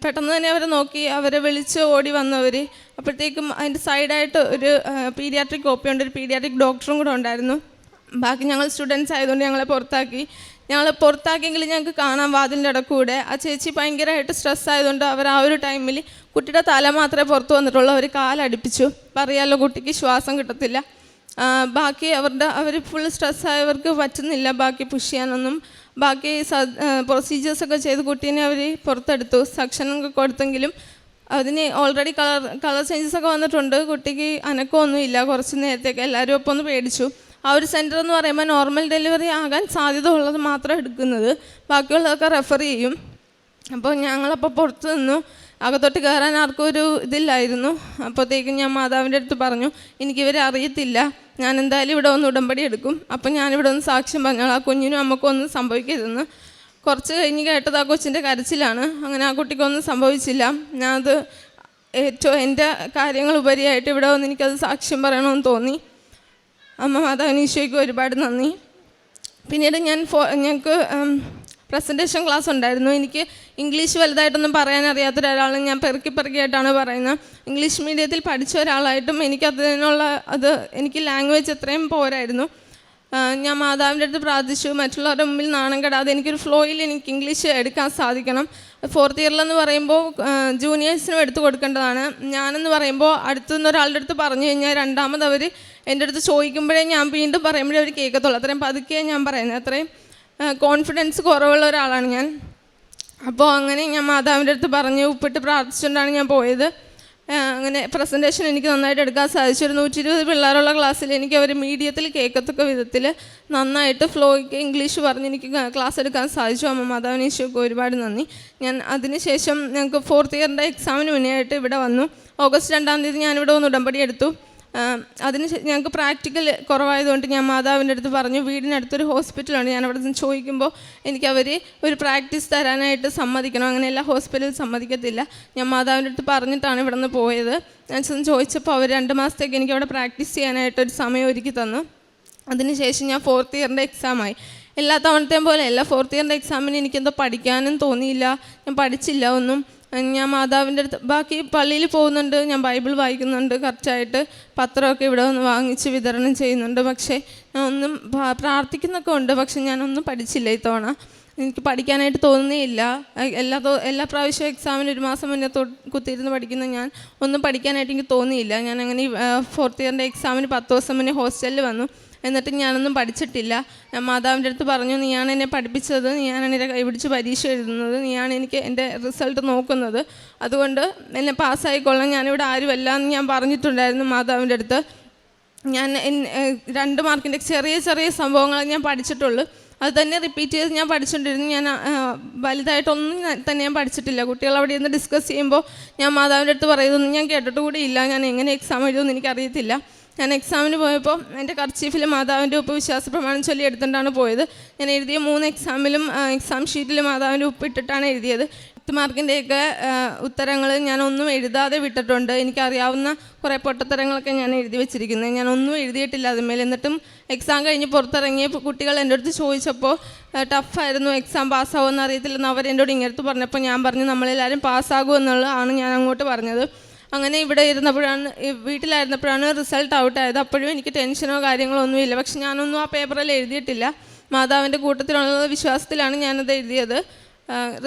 പെട്ടെന്ന് തന്നെ അവരെ നോക്കി അവരെ വിളിച്ച് ഓടി വന്നവർ അപ്പോഴത്തേക്കും അതിന്റെ സൈഡായിട്ട് ഒരു പീഡിയാട്രിക് കോപ്പി ഉണ്ട്. ഒരു പീഡിയാട്രിക് ഡോക്ടറും കൂടെ ഉണ്ടായിരുന്നു. ബാക്കി ഞങ്ങൾ സ്റ്റുഡൻസ് ആയതുകൊണ്ട് ഞങ്ങളെ പുറത്താക്കി. ഞങ്ങൾ പുറത്താക്കിയെങ്കിലും ഞങ്ങൾക്ക് കാണാൻ വാതിലിന്റെ ഇടക്കൂടെ. ആ ചേച്ചി ഭയങ്കരമായിട്ട് സ്ട്രെസ് ആയതുകൊണ്ട് അവർ ആ ഒരു ടൈമിൽ കുട്ടിയുടെ തല മാത്രമേ പുറത്ത് വന്നിട്ടുള്ളൂ. അവർ കാലടിപ്പിച്ചു. പറയാമല്ലോ കുട്ടിക്ക് ശ്വാസം കിട്ടത്തില്ല. ബാക്കി അവരുടെ അവർ ഫുൾ സ്ട്രെസ് ആയവർക്ക് പറ്റുന്നില്ല. ബാക്കി പുഷ് ചെയ്യാനൊന്നും. ബാക്കി പ്രൊസീജിയേഴ്സൊക്കെ ചെയ്ത് കുട്ടീനെ അവർ പുറത്തെടുത്തു. സക്ഷനൊക്കെ കൊടുത്തെങ്കിലും അതിന് ഓൾറെഡി കളർ കളർ ചേഞ്ചസ് ഒക്കെ വന്നിട്ടുണ്ട്. കുട്ടിക്ക് അനക്കമൊന്നുമില്ല. കുറച്ച് നേരത്തേക്ക് എല്ലാവരും ഒപ്പം ഒന്ന് പേടിച്ചു. ആ ഒരു സെന്റർ എന്ന് പറയുമ്പോൾ നോർമൽ ഡെലിവറി ആകാൻ സാധ്യത ഉള്ളത് മാത്രം എടുക്കുന്നത്. ബാക്കിയുള്ളതൊക്കെ റെഫർ ചെയ്യും. അപ്പോൾ ഞങ്ങളപ്പോൾ പുറത്ത് നിന്നു. അകത്തോട്ട് കയറാൻ ആർക്കും ഒരു ഇതില്ലായിരുന്നു. അപ്പോഴത്തേക്കും ഞാൻ മാതാവിന്റെ അടുത്ത് പറഞ്ഞു എനിക്കിവരെ അറിയത്തില്ല. ഞാൻ എന്തായാലും ഇവിടെ ഒന്ന് ഉടമ്പടി എടുക്കും. അപ്പം ഞാനിവിടെ ഒന്ന് സാക്ഷ്യം പറഞ്ഞു ആ കുഞ്ഞിനും അമ്മക്കും ഒന്നും സംഭവിക്കരുതെന്ന്. കുറച്ച് കഴിഞ്ഞ് കേട്ടത് ആ കൊച്ചിന്റെ കരച്ചിലാണ്. അങ്ങനെ ആ കുട്ടിക്കൊന്നും സംഭവിച്ചില്ല. ഞാനത് ഏറ്റവും എന്റെ കാര്യങ്ങൾ ഉപരിയായിട്ട് ഇവിടെ വന്ന് എനിക്കത് സാക്ഷ്യം പറയണമെന്ന് തോന്നി. അമ്മ മാതാവിന് ഈശോയ്ക്ക് ഒരുപാട് നന്ദി. പിന്നീട് ഞാൻ ഫോ ഞങ്ങൾക്ക് പ്രസന്റേഷൻ ക്ലാസ് ഉണ്ടായിരുന്നു. എനിക്ക് ഇംഗ്ലീഷ് വലുതായിട്ടൊന്നും പറയാൻ അറിയാത്ത ഒരാളാണ്. ഞാൻ പെറുക്കി പെറുക്കിയായിട്ടാണ് പറയുന്നത്. ഇംഗ്ലീഷ് മീഡിയത്തിൽ പഠിച്ച ഒരാളായിട്ടും എനിക്ക് അതിനുള്ള അത് എനിക്ക് ലാംഗ്വേജ് എത്രയും പോരായിരുന്നു. ഞാൻ മാതാവിന്റെ അടുത്ത് പ്രാർത്ഥിച്ചു. മറ്റുള്ളവരുടെ മുമ്പിൽ നാണം കെടാതെ എനിക്കൊരു ഫ്ലോയിൽ എനിക്ക് ഇംഗ്ലീഷ് എടുക്കാൻ സാധിക്കണം. ഫോർത്ത് ഇയറിലെന്ന് പറയുമ്പോൾ ജൂനിയേഴ്സിനും എടുത്തു കൊടുക്കേണ്ടതാണ്. ഞാനെന്ന് പറയുമ്പോൾ അടുത്തുനിന്ന് ഒരാളുടെ അടുത്ത് പറഞ്ഞു കഴിഞ്ഞാൽ രണ്ടാമത് അവർ എന്റെ അടുത്ത് ചോദിക്കുമ്പോഴേ ഞാൻ വീണ്ടും പറയുമ്പോഴേ അവർ കേൾക്കത്തുള്ളൂ. അത്രയും പതുക്കെ ഞാൻ പറയുന്നത്. അത്രയും കോൺഫിഡൻസ് കുറവുള്ള ഒരാളാണ് ഞാൻ. അപ്പോൾ അങ്ങനെ ഞാൻ മാതാവിന്റെ അടുത്ത് പറഞ്ഞു ഉപ്പിട്ട് പ്രാർത്ഥിച്ചുകൊണ്ടാണ് ഞാൻ പോയത്. അങ്ങനെ പ്രസന്റേഷൻ എനിക്ക് നന്നായിട്ട് എടുക്കാൻ സാധിച്ചു ഒരു നൂറ്റി ഇരുപത് പിള്ളേരുള്ള ക്ലാസ്സിൽ എനിക്ക് അവർ മീഡിയത്തിൽ കേൾക്കത്തക്ക വിധത്തിൽ നന്നായിട്ട് ഫ്ലോയ്ക്ക് ഇംഗ്ലീഷ് പറഞ്ഞ് എനിക്ക് ക്ലാസ് എടുക്കാൻ സാധിച്ചു. അമ്മ മാതാവിനീശോക്ക് ഒരുപാട് നന്ദി. ഞാൻ അതിനുശേഷം ഞങ്ങൾക്ക് ഫോർത്ത് ഇയറിന്റെ എക്സാമിന് മുന്നേ ആയിട്ട് ഇവിടെ വന്നു. ഓഗസ്റ്റ് രണ്ടാം തീയതി ഞാനിവിടെ ഒന്ന് ഉടമ്പടി എടുത്തു. അതിന് ഞങ്ങൾക്ക് പ്രാക്ടിക്കൽ കുറവായതുകൊണ്ട് ഞാൻ മാതാവിന്റെ അടുത്ത് പറഞ്ഞു വീടിനടുത്തൊരു ഹോസ്പിറ്റലാണ്. ഞാൻ അവിടെ നിന്ന് ചോദിക്കുമ്പോൾ എനിക്ക് അവർ ഒരു പ്രാക്ടീസ് തരാനായിട്ട് സമ്മതിക്കണം. അങ്ങനെ എല്ലാ ഹോസ്പിറ്റലും സമ്മതിക്കത്തില്ല. ഞാൻ മാതാവിന്റെ അടുത്ത് പറഞ്ഞിട്ടാണ് ഇവിടെ നിന്ന് പോയത്. ഞാൻ ചെന്ന് ചോദിച്ചപ്പോൾ അവർ രണ്ട് മാസത്തേക്ക് എനിക്ക് അവിടെ പ്രാക്ടീസ് ചെയ്യാനായിട്ട് ഒരു സമയം ഒരുക്കി തന്നു. അതിനുശേഷം ഞാൻ ഫോർത്ത് ഇയറിന്റെ എക്സാമായി. എല്ലാ തവണത്തെയും പോലെ എല്ലാ ഫോർത്ത് ഇയറിന്റെ എക്സാമിന് എനിക്കെന്തോ പഠിക്കാനും തോന്നിയില്ല. ഞാൻ പഠിച്ചില്ല ഒന്നും. ഞാൻ മാതാവിന്റെ അടുത്ത് ബാക്കി പള്ളിയിൽ പോകുന്നുണ്ട് ഞാൻ ബൈബിൾ വായിക്കുന്നുണ്ട് കറക്റ്റായിട്ട് പത്രമൊക്കെ ഇവിടെ വന്ന് വാങ്ങിച്ച് വിതരണം ചെയ്യുന്നുണ്ട്. പക്ഷേ ഞാൻ ഒന്നും പ്രാ- പ്രാർത്ഥിക്കുന്നൊക്കെ ഉണ്ട് പക്ഷെ ഞാനൊന്നും പഠിച്ചില്ല ഇത്തവണ. എനിക്ക് പഠിക്കാനായിട്ട് തോന്നുന്നേയില്ല എല്ലാ എല്ലാ പ്രാവശ്യവും എക്സാമിന് ഒരു മാസം മുന്നേ കുത്തിയിരുന്ന് പഠിക്കുന്ന ഞാൻ ഒന്നും പഠിക്കാനായിട്ട് എനിക്ക് തോന്നിയില്ല. ഞാൻ അങ്ങനെ ഫോർത്ത് ഇയറിന്റെ എക്സാമിന് പത്ത് ദിവസം മുന്നേ ഹോസ്റ്റലിൽ വന്നു. എന്നിട്ട് ഞാനൊന്നും പഠിച്ചിട്ടില്ല. ഞാൻ മാതാവിന്റെ അടുത്ത് പറഞ്ഞു നീയാണ് എന്നെ പഠിപ്പിച്ചത് നീയാണ് എന്നെ കൈപിടിച്ച് പരീക്ഷ എഴുതുന്നത് നീയാണ് എനിക്ക് എന്റെ റിസൾട്ട് നോക്കുന്നത്. അതുകൊണ്ട് എന്നെ പാസ്സായിക്കൊള്ളാം ഞാനിവിടെ ആരുമല്ല എന്ന് ഞാൻ പറഞ്ഞിട്ടുണ്ടായിരുന്നു മാതാവിന്റെ അടുത്ത്. ഞാൻ രണ്ട് മാർക്കിന്റെ ചെറിയ ചെറിയ സംഭവങ്ങൾ ഞാൻ പഠിച്ചിട്ടുള്ളൂ. അത് തന്നെ റിപ്പീറ്റ് ചെയ്ത് ഞാൻ പഠിച്ചുകൊണ്ടിരുന്നു ഞാൻ വലുതായിട്ടൊന്നും തന്നെ ഞാൻ പഠിച്ചിട്ടില്ല. കുട്ടികൾ അവിടെ ഇരുന്ന് ഡിസ്കസ് ചെയ്യുമ്പോൾ ഞാൻ മാതാവിന്റെ അടുത്ത് പറയുന്നതൊന്നും ഞാൻ കേട്ടിട്ട് കൂടി ഇല്ല. ഞാൻ എങ്ങനെ എക്സാം എഴുതുമെന്ന് എനിക്കറിയത്തില്ല. ഞാൻ എക്സാമിന് പോയപ്പോൾ എന്റെ കർച്ചീഫിൽ മാതാവിന്റെ ഉപ്പ് വിശ്വാസ പ്രമാണം ചൊല്ലി എടുത്തുകൊണ്ടാണ് പോയത്. ഞാൻ എഴുതിയ മൂന്ന് എക്സാമിലും എക്സാം ഷീറ്റിൽ മാതാവിന്റെ ഉപ്പ് ഇട്ടിട്ടാണ് എഴുതിയത്. പത്ത് മാർക്കിന്റെയൊക്കെ ഉത്തരങ്ങൾ ഞാൻ ഒന്നും എഴുതാതെ വിട്ടിട്ടുണ്ട്. എനിക്കറിയാവുന്ന കുറേ പൊട്ടത്തരങ്ങളൊക്കെ ഞാൻ എഴുതി വെച്ചിരിക്കുന്നത് ഞാൻ ഒന്നും എഴുതിയിട്ടില്ല അതിന്മേൽ. എന്നിട്ടും എക്സാം കഴിഞ്ഞ് പുറത്തിറങ്ങിയ കുട്ടികൾ എന്റെ അടുത്ത് ചോദിച്ചപ്പോൾ ടഫായിരുന്നു എക്സാം പാസ്സാവുമെന്ന് അറിയത്തില്ലെന്ന് അവർ എന്നോട് ഇങ്ങനത്ത് പറഞ്ഞപ്പോൾ ഞാൻ പറഞ്ഞു നമ്മളെല്ലാവരും പാസ്സാകുമെന്നുള്ളതാണ് ഞാൻ അങ്ങോട്ട് പറഞ്ഞത്. അങ്ങനെ ഇവിടെ ഇരുന്നപ്പോഴാണ് വീട്ടിലായിരുന്നപ്പോഴാണ് റിസൾട്ട് ഔട്ടായത് അപ്പോഴും എനിക്ക് ടെൻഷനോ കാര്യങ്ങളോ ഒന്നുമില്ല. പക്ഷെ ഞാനൊന്നും ആ പേപ്പറിൽ എഴുതിയിട്ടില്ല. മാതാവിന്റെ കൂട്ടത്തിലുള്ള വിശ്വാസത്തിലാണ് ഞാനത് എഴുതിയത്.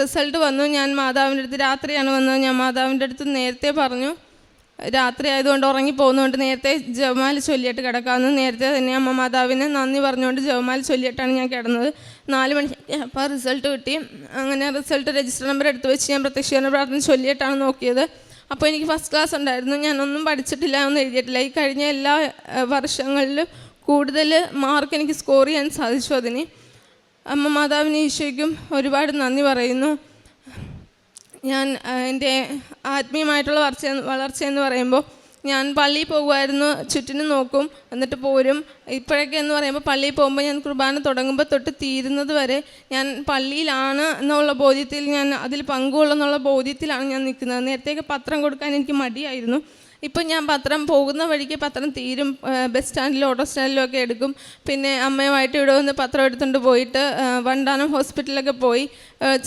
റിസൾട്ട് വന്നു. ഞാൻ മാതാവിന്റെ അടുത്ത് രാത്രിയാണ് വന്നത്. ഞാൻ മാതാവിന്റെ അടുത്ത് നേരത്തെ പറഞ്ഞു. രാത്രി ആയതുകൊണ്ട് ഉറങ്ങി പോകുന്നതുകൊണ്ട് നേരത്തെ ജവമാല ചൊല്ലിയിട്ട് കിടക്കാമെന്ന് നേരത്തെ തന്നെ അമ്മ മാതാവിനെ നന്ദി പറഞ്ഞുകൊണ്ട് ജവമാല ചൊല്ലിയിട്ടാണ് ഞാൻ കിടന്നത്. നാല് മണിക്ക് അപ്പോൾ റിസൾട്ട് കിട്ടി. അങ്ങനെ റിസൾട്ട് രജിസ്റ്റർ നമ്പർ എടുത്ത് വെച്ച് ഞാൻ പ്രത്യക്ഷീകരണ പ്രാർത്ഥന ചൊല്ലിയിട്ടാണ് നോക്കിയത്. അപ്പോൾ എനിക്ക് ഫസ്റ്റ് ക്ലാസ് ഉണ്ടായിരുന്നു. ഞാനൊന്നും പഠിച്ചിട്ടില്ല ഒന്നും എഴുതിയിട്ടില്ല. ഈ കഴിഞ്ഞ എല്ലാ വർഷങ്ങളിലും കൂടുതൽ മാർക്ക് എനിക്ക് സ്കോർ ചെയ്യാൻ സാധിച്ചു അതിന്. അമ്മ മാതാവിന് ഈശോയ്ക്കും ഒരുപാട് നന്ദി പറയുന്നു. ഞാൻ എന്റെ ആത്മീയമായിട്ടുള്ള വളർച്ച വളർച്ച എന്ന് പറയുമ്പോൾ ഞാൻ പള്ളിയിൽ പോകുമായിരുന്നു ചുറ്റിനും നോക്കും എന്നിട്ട് പോരും. ഇപ്പോഴൊക്കെ എന്ന് പറയുമ്പോൾ പള്ളിയിൽ പോകുമ്പോൾ ഞാൻ കുർബാന തുടങ്ങുമ്പോൾ തൊട്ട് തീരുന്നത് വരെ ഞാൻ പള്ളിയിലാണ് എന്നുള്ള ബോധ്യത്തിൽ ഞാൻ അതിൽ പങ്കുകൊള്ളുന്നുള്ള ബോധ്യത്തിലാണ് ഞാൻ നിൽക്കുന്നത്. നേരത്തെയൊക്കെ പത്രം കൊടുക്കാൻ എനിക്ക് മടിയായിരുന്നു. ഇപ്പം ഞാൻ പത്രം പോകുന്ന വഴിക്ക് പത്രം തീരും ബസ് സ്റ്റാൻഡിലും ഓട്ടോ സ്റ്റാൻഡിലും ഒക്കെ എടുക്കും. പിന്നെ അമ്മയുമായിട്ട് ഇവിടെ വന്ന് പത്രം എടുത്തുകൊണ്ട് പോയിട്ട് വണ്ടാനം ഹോസ്പിറ്റലിലൊക്കെ പോയി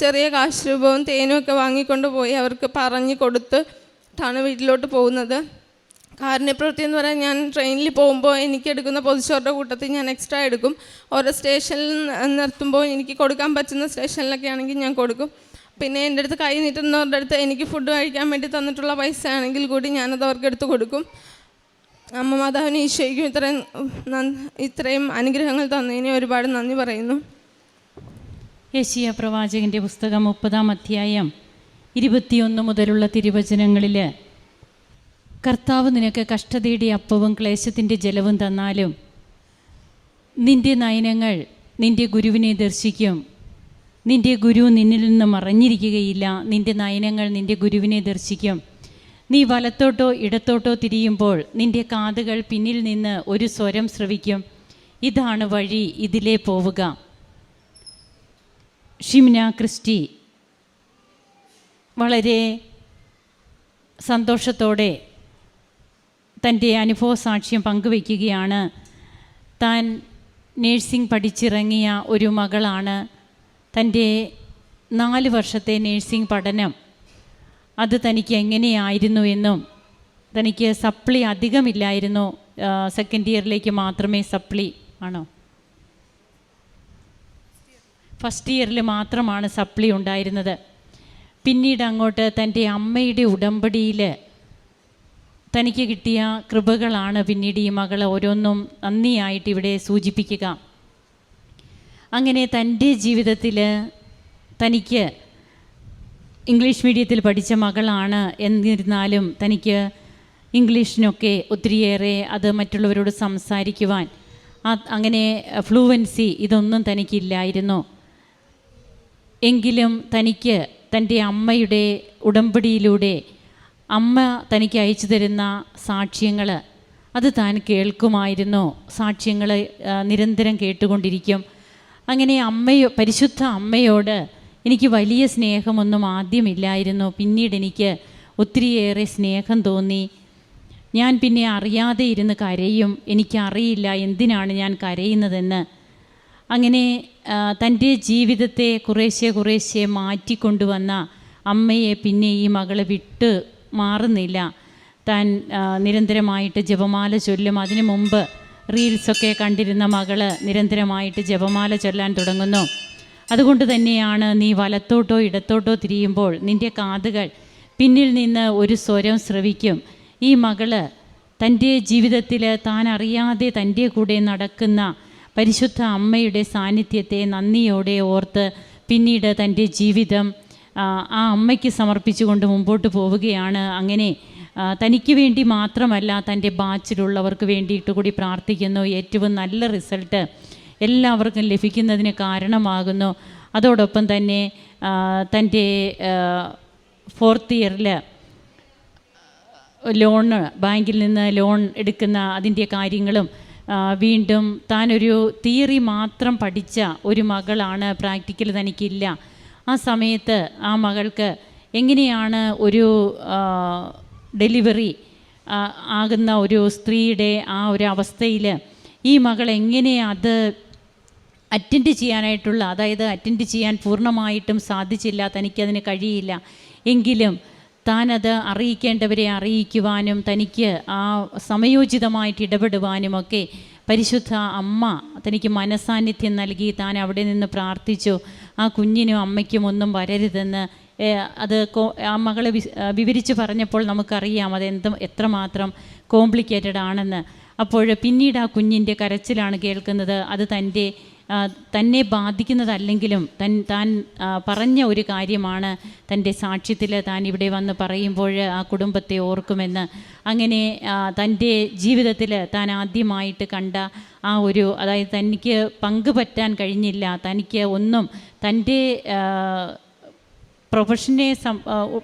ചെറിയ കാശ് രൂപവും തേനും ഒക്കെ വാങ്ങിക്കൊണ്ട് പോയി അവർക്ക് പറഞ്ഞു കൊടുത്തിട്ടാണ് വീട്ടിലോട്ട് പോകുന്നത്. കാരുണ്യപ്രവൃത്തി എന്ന് പറയാൻ ഞാൻ ട്രെയിനിൽ പോകുമ്പോൾ എനിക്ക് എടുക്കുന്ന പൊതിച്ചോറിന്റെ കൂട്ടത്തിൽ ഞാൻ എക്സ്ട്രാ എടുക്കും. ഓരോ സ്റ്റേഷനിൽ നിർത്തുമ്പോൾ എനിക്ക് കൊടുക്കാൻ പറ്റുന്ന സ്റ്റേഷനിലൊക്കെ ആണെങ്കിൽ ഞാൻ കൊടുക്കും. പിന്നെ എന്റെ അടുത്ത് കൈ നീട്ടുന്നവരുടെ അടുത്ത് എനിക്ക് ഫുഡ് കഴിക്കാൻ വേണ്ടി തന്നിട്ടുള്ള പൈസ ആണെങ്കിൽ കൂടി ഞാനത് എടുത്ത് കൊടുക്കും. അമ്മ മാതാവിന് ഈശോയ്ക്കും ഇത്രയും ഇത്രയും അനുഗ്രഹങ്ങൾ തന്നതിന് ഒരുപാട് നന്ദി പറയുന്നു. യശിയ പ്രവാചകന്റെ പുസ്തകം മുപ്പതാം അധ്യായം ഇരുപത്തിയൊന്ന് മുതലുള്ള തിരുവചനങ്ങളിൽ കർത്താവ് നിനക്ക് കഷ്ടതയുടെ അപ്പവും ക്ലേശത്തിന്റെ ജലവും തന്നാലും നിന്റെ നയനങ്ങൾ നിന്റെ ഗുരുവിനെ ദർശിക്കും. നിന്റെ ഗുരു നിന്നിൽ നിന്ന് മറഞ്ഞിരിക്കുകയില്ല. നിന്റെ നയനങ്ങൾ നിന്റെ ഗുരുവിനെ ദർശിക്കും. നീ വലത്തോട്ടോ ഇടത്തോട്ടോ തിരിയുമ്പോൾ നിന്റെ കാതുകൾ പിന്നിൽ നിന്ന് ഒരു സ്വരം ശ്രവിക്കും ഇതാണ് വഴി ഇതിലേ പോവുക. ഷിംന ക്രിസ്റ്റി വളരെ സന്തോഷത്തോടെ തന്റെ അനുഭവ സാക്ഷ്യം പങ്കുവയ്ക്കുകയാണ്. താൻ നേഴ്സിംഗ് പഠിച്ചിറങ്ങിയ ഒരു മകളാണ്. തന്റെ നാല് വർഷത്തെ നേഴ്സിംഗ് പഠനം. അത് തനിക്ക് എങ്ങനെയായിരുന്നു എന്നും തനിക്ക് സപ്ലി അധികമില്ലായിരുന്നു. സെക്കൻഡ് ഇയറിലേക്ക് മാത്രമേ സപ്ലി ആണോ? ഫസ്റ്റ് ഇയറിൽ മാത്രമാണ് സപ്ലി ഉണ്ടായിരുന്നത്. പിന്നീട് അങ്ങോട്ട് തന്റെ അമ്മയുടെ ഉടമ്പടിയിൽ തനിക്ക് കിട്ടിയ കൃപകളാണ് പിന്നീട് ഈ മകൾ ഓരോന്നും നന്ദിയായിട്ട് ഇവിടെ സൂചിപ്പിക്കുക. അങ്ങനെ തന്റെ ജീവിതത്തിൽ തനിക്ക് ഇംഗ്ലീഷ് മീഡിയത്തിൽ പഠിച്ച മകളാണ് എന്നിരുന്നാലും തനിക്ക് ഇംഗ്ലീഷിനൊക്കെ ഒത്തിരിയേറെ അത് മറ്റുള്ളവരോട് സംസാരിക്കുവാൻ അങ്ങനെ ഫ്ലൂവൻസി ഇതൊന്നും തനിക്കില്ലായിരുന്നു. എങ്കിലും തനിക്ക് തന്റെ അമ്മയുടെ ഉടമ്പടിയിലൂടെ അമ്മ തനിക്ക് അയച്ചു തരുന്ന സാക്ഷ്യങ്ങൾ അത് താൻ കേൾക്കുമായിരുന്നു. സാക്ഷ്യങ്ങൾ നിരന്തരം കേട്ടുകൊണ്ടിരിക്കും. അങ്ങനെ അമ്മയോ പരിശുദ്ധ അമ്മയോട് എനിക്ക് വലിയ സ്നേഹമൊന്നും ആദ്യമില്ലായിരുന്നു. പിന്നീട് എനിക്ക് ഒത്തിരിയേറെ സ്നേഹം തോന്നി. ഞാൻ പിന്നെ അറിയാതെ ഇരുന്ന് കരയും. എനിക്കറിയില്ല എന്തിനാണ് ഞാൻ കരയുന്നതെന്ന്. അങ്ങനെ തന്റെ ജീവിതത്തെ കുറേശ്ശെ കുറേശ്ശെ മാറ്റിക്കൊണ്ടുവന്ന അമ്മയെ പിന്നെ ഈ മകളെ വിട്ട് മാറുന്നില്ല. താൻ നിരന്തരമായിട്ട് ജപമാല ചൊല്ലും. അതിനു മുമ്പ് റീൽസൊക്കെ കണ്ടിരുന്ന മകൾ നിരന്തരമായിട്ട് ജപമാല ചൊല്ലാൻ തുടങ്ങുന്നു. അതുകൊണ്ട് തന്നെയാണ് നീ വലത്തോട്ടോ ഇടത്തോട്ടോ തിരിയുമ്പോൾ നിന്റെ കാതുകൾ പിന്നിൽ നിന്ന് ഒരു സ്വരം ശ്രവിക്കും ഈ മകൾ തന്റെ ജീവിതത്തിൽ താൻ അറിയാതെ തന്റെ കൂടെ നടക്കുന്ന പരിശുദ്ധ അമ്മയുടെ സാന്നിധ്യത്തെ നന്ദിയോടെ ഓർത്ത് പിന്നീട് തന്റെ ജീവിതം ആ, അമ്മയ്ക്ക് സമർപ്പിച്ചുകൊണ്ട് മുമ്പോട്ട് പോവുകയാണ്. അങ്ങനെ തനിക്ക് വേണ്ടി മാത്രമല്ല തന്റെ ബാച്ചിലുള്ളവർക്ക് വേണ്ടിയിട്ട് കൂടി പ്രാർത്ഥിക്കുന്നു. ഏറ്റവും നല്ല റിസൾട്ട് എല്ലാവർക്കും ലഭിക്കുന്നതിന് കാരണമാകുന്നു. അതോടൊപ്പം തന്നെ തന്റെ ഫോർത്ത് ഇയറിൽ ലോണ് ബാങ്കിൽ നിന്ന് ലോൺ എടുക്കുന്ന അതിന്റെ കാര്യങ്ങളും വീണ്ടും താനൊരു തിയറി മാത്രം പഠിച്ച ഒരു മകളാണ്. പ്രാക്ടിക്കൽ തനിക്കില്ല. ആ സമയത്ത് ആ മകൾക്ക് എങ്ങനെയാണ് ഒരു ഡെലിവറി ആകുന്ന ഒരു സ്ത്രീയുടെ ആ ഒരു അവസ്ഥയിൽ ഈ മകൾ എങ്ങനെ അത് അറ്റൻഡ് ചെയ്യാനായിട്ടുള്ള അതായത് അറ്റൻഡ് ചെയ്യാൻ പൂർണമായിട്ടും സാധിച്ചില്ല തനിക്കതിന് കഴിയില്ല എങ്കിലും താനത് അറിയിക്കേണ്ടവരെ അറിയിക്കുവാനും തനിക്ക് ആ സമയോചിതമായിട്ട് ഇടപെടുവാനും ഒക്കെ പരിശുദ്ധ അമ്മ തനിക്ക് മനസാന്നിധ്യം നൽകി താൻ അവിടെ നിന്ന് പ്രാർത്ഥിച്ചു. ആ കുഞ്ഞിനും അമ്മയ്ക്കും ഒന്നും വരരുതെന്ന് അത് ആ മകളെ വിവരിച്ച് പറഞ്ഞപ്പോൾ നമുക്കറിയാം അത് എന്ത് എത്രമാത്രം കോംപ്ലിക്കേറ്റഡ് ആണെന്ന് അപ്പോൾ പിന്നീട് ആ കുഞ്ഞിന്റെ കരച്ചിലാണ് കേൾക്കുന്നത്. അത് തന്റെ തന്നെ ബാധിക്കുന്നതല്ലെങ്കിലും തൻ താൻ പറഞ്ഞ ഒരു കാര്യമാണ് തന്റെ സാക്ഷ്യത്തിൽ താൻ ഇവിടെ വന്ന് പറയുമ്പോൾ ആ കുടുംബത്തെ ഓർക്കുമെന്ന്. അങ്ങനെ തന്റെ ജീവിതത്തിൽ താൻ ആദ്യമായിട്ട് കണ്ട ആ ഒരു അതായത് തനിക്ക് പങ്കുപറ്റാൻ കഴിഞ്ഞില്ല തനിക്ക് ഒന്നും തന്റെ പ്രൊഫഷനെ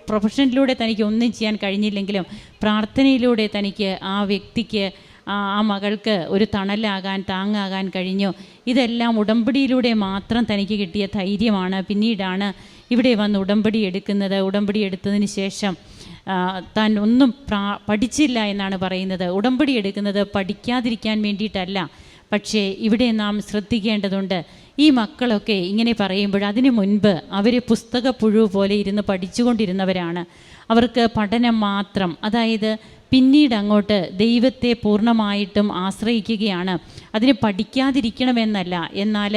പ്രൊഫഷനിലൂടെ തനിക്ക് ഒന്നും ചെയ്യാൻ കഴിഞ്ഞില്ലെങ്കിലും പ്രാർത്ഥനയിലൂടെ തനിക്ക് ആ വ്യക്തിക്ക് ആ മകൾക്ക് ഒരു തണലാകാൻ താങ്ങാകാൻ കഴിഞ്ഞു. ഇതെല്ലാം ഉടമ്പടിയിലൂടെ മാത്രം തനിക്ക് കിട്ടിയ ധൈര്യമാണ്. പിന്നീടാണ് ഇവിടെ വന്ന് ഉടമ്പടി എടുക്കുന്നത്. ഉടമ്പടി എടുത്തതിന് ശേഷം താൻ ഒന്നും പഠിച്ചില്ല എന്നാണ് പറയുന്നത്. ഉടമ്പടി എടുക്കുന്നത് പഠിക്കാതിരിക്കാൻ വേണ്ടിയിട്ടല്ല. പക്ഷേ ഇവിടെ നാം ശ്രദ്ധിക്കേണ്ടതുണ്ട് ഈ മക്കളൊക്കെ ഇങ്ങനെ പറയുമ്പോൾ അതിനു മുൻപ് അവർ പുസ്തക പുഴു പോലെ ഇരുന്ന് പഠിച്ചുകൊണ്ടിരുന്നവരാണ്. അവർക്ക് പഠനം മാത്രം അതായത് പിന്നീട് അങ്ങോട്ട് ദൈവത്തെ പൂർണമായിട്ടും ആശ്രയിക്കുകയാണ്. അതിന് പഠിക്കാതിരിക്കണമെന്നല്ല. എന്നാൽ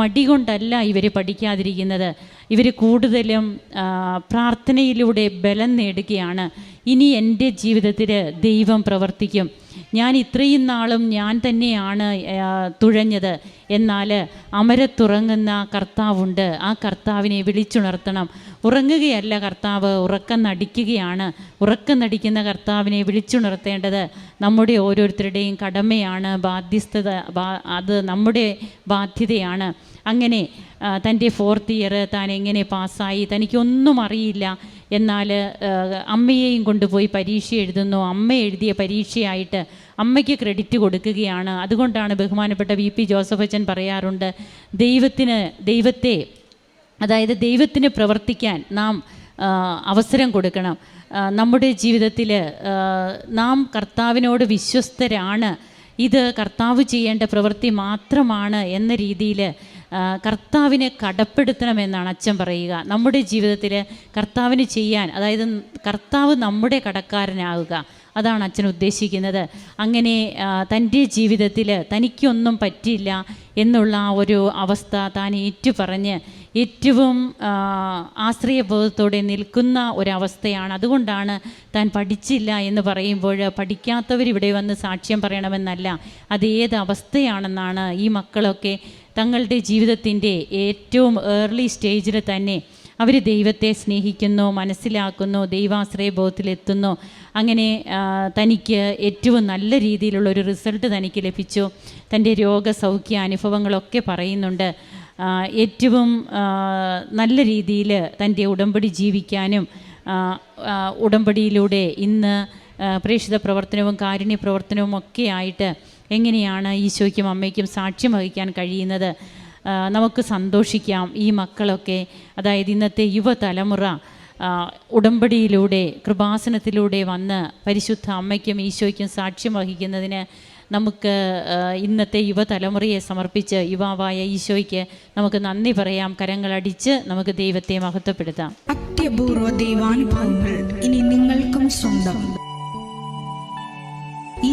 മടി കൊണ്ടല്ല ഇവർ പഠിക്കാതിരിക്കുന്നത്. ഇവർ കൂടുതലും പ്രാർത്ഥനയിലൂടെ ബലം നേടുകയാണ്. ഇനി എന്റെ ജീവിതത്തിൽ ദൈവം പ്രവർത്തിക്കും. ഞാൻ ഇത്രയും നാളും ഞാൻ തന്നെയാണ് തുഴഞ്ഞത്. എന്നാൽ അമരത്തുറങ്ങുന്ന കർത്താവുണ്ട്. ആ കർത്താവിനെ വിളിച്ചുണർത്തണം. ഉറങ്ങുകയല്ല കർത്താവ് ഉറക്കം നടിക്കുകയാണ്. ഉറക്കം നടിക്കുന്ന കർത്താവിനെ വിളിച്ചുണർത്തേണ്ടത് നമ്മുടെ ഓരോരുത്തരുടെയും കടമയാണ് ബാധ്യസ്ഥത അത് നമ്മുടെ ബാധ്യതയാണ്. അങ്ങനെ തന്റെ ഫോർത്ത് ഇയർ താൻ എങ്ങനെ പാസ്സായി തനിക്കൊന്നും അറിയില്ല. എന്നാൽ അമ്മയെയും കൊണ്ടുപോയി പരീക്ഷ എഴുതുന്നു. അമ്മ എഴുതിയ പരീക്ഷയായിട്ട് അമ്മയ്ക്ക് ക്രെഡിറ്റ് കൊടുക്കുകയാണ്. അതുകൊണ്ടാണ് ബഹുമാനപ്പെട്ട വി പി അച്ഛൻ പറയാറുണ്ട് ദൈവത്തിന് ദൈവത്തെ അതായത് ദൈവത്തിന് പ്രവർത്തിക്കാൻ നാം അവസരം കൊടുക്കണം. നമ്മുടെ ജീവിതത്തിൽ നാം കർത്താവിനോട് വിശ്വസ്തരാണ്. ഇത് കർത്താവ് ചെയ്യേണ്ട പ്രവൃത്തി മാത്രമാണ് എന്ന രീതിയിൽ കർത്താവിനെ കടപ്പെടുത്തണമെന്നാണ് അച്ഛൻ പറയുക. നമ്മുടെ ജീവിതത്തിൽ കർത്താവിന് ചെയ്യാൻ അതായത് കർത്താവ് നമ്മുടെ കടക്കാരനാവുക അതാണ് അച്ഛൻ ഉദ്ദേശിക്കുന്നത്. അങ്ങനെ തന്റെ ജീവിതത്തിൽ തനിക്കൊന്നും പറ്റില്ല എന്നുള്ള ആ ഒരു അവസ്ഥ താൻ ഏറ്റുപറഞ്ഞ് ഏറ്റവും ആശ്രയബോധത്തോടെ നിൽക്കുന്ന ഒരവസ്ഥയാണ്. അതുകൊണ്ടാണ് താൻ പഠിച്ചില്ല എന്ന് പറയുമ്പോൾ പഠിക്കാത്തവർ ഇവിടെ വന്ന് സാക്ഷ്യം പറയണമെന്നല്ല. അത് ഏത് അവസ്ഥയാണെന്നാണ് ഈ മക്കളൊക്കെ തങ്ങളുടെ ജീവിതത്തിന്റെ ഏറ്റവും ഏർലി സ്റ്റേജിൽ തന്നെ അവർ ദൈവത്തെ സ്നേഹിക്കുന്നു മനസ്സിലാക്കുന്നു ദൈവാശ്രയ ബോധത്തിലെത്തുന്നു അങ്ങനെ തനിക്ക് ഏറ്റവും നല്ല രീതിയിലുള്ള ഒരു റിസൾട്ട് തനിക്ക് ലഭിച്ചു. തന്റെ രോഗസൗഖ്യ അനുഭവങ്ങളൊക്കെ പറയുന്നുണ്ട്. ഏറ്റവും നല്ല രീതിയിൽ തന്റെ ഉടമ്പടി ജീവിക്കാനും ഉടമ്പടിയിലൂടെ ഇന്ന് പ്രേക്ഷിത പ്രവർത്തനവും കാരുണ്യ പ്രവർത്തനവും ഒക്കെ ആയിട്ട് എങ്ങനെയാണ് ഈശോയ്ക്കും അമ്മയ്ക്കും സാക്ഷ്യം വഹിക്കാൻ കഴിയുന്നത്? നമുക്ക് സന്തോഷിക്കാം ഈ മക്കളൊക്കെ. അതായത് ഇന്നത്തെ യുവതലമുറ ഉടമ്പടിയിലൂടെ കൃപാസനത്തിലൂടെ വന്ന് പരിശുദ്ധ അമ്മയ്ക്കും ഈശോയ്ക്കും സാക്ഷ്യം വഹിക്കുന്നതിന് നമുക്ക് ഇന്നത്തെ യുവതലമുറയെ സമർപ്പിച്ച് യുവാവായ ഈശോയ്ക്ക് നമുക്ക് നന്ദി പറയാം. കരങ്ങളടിച്ച് നമുക്ക് ദൈവത്തെ മഹത്വപ്പെടുത്താം. അത്യപൂർവ ദൈവാനുഭവങ്ങൾ ഇനി നിങ്ങൾക്കും സ്വന്തം. ഈ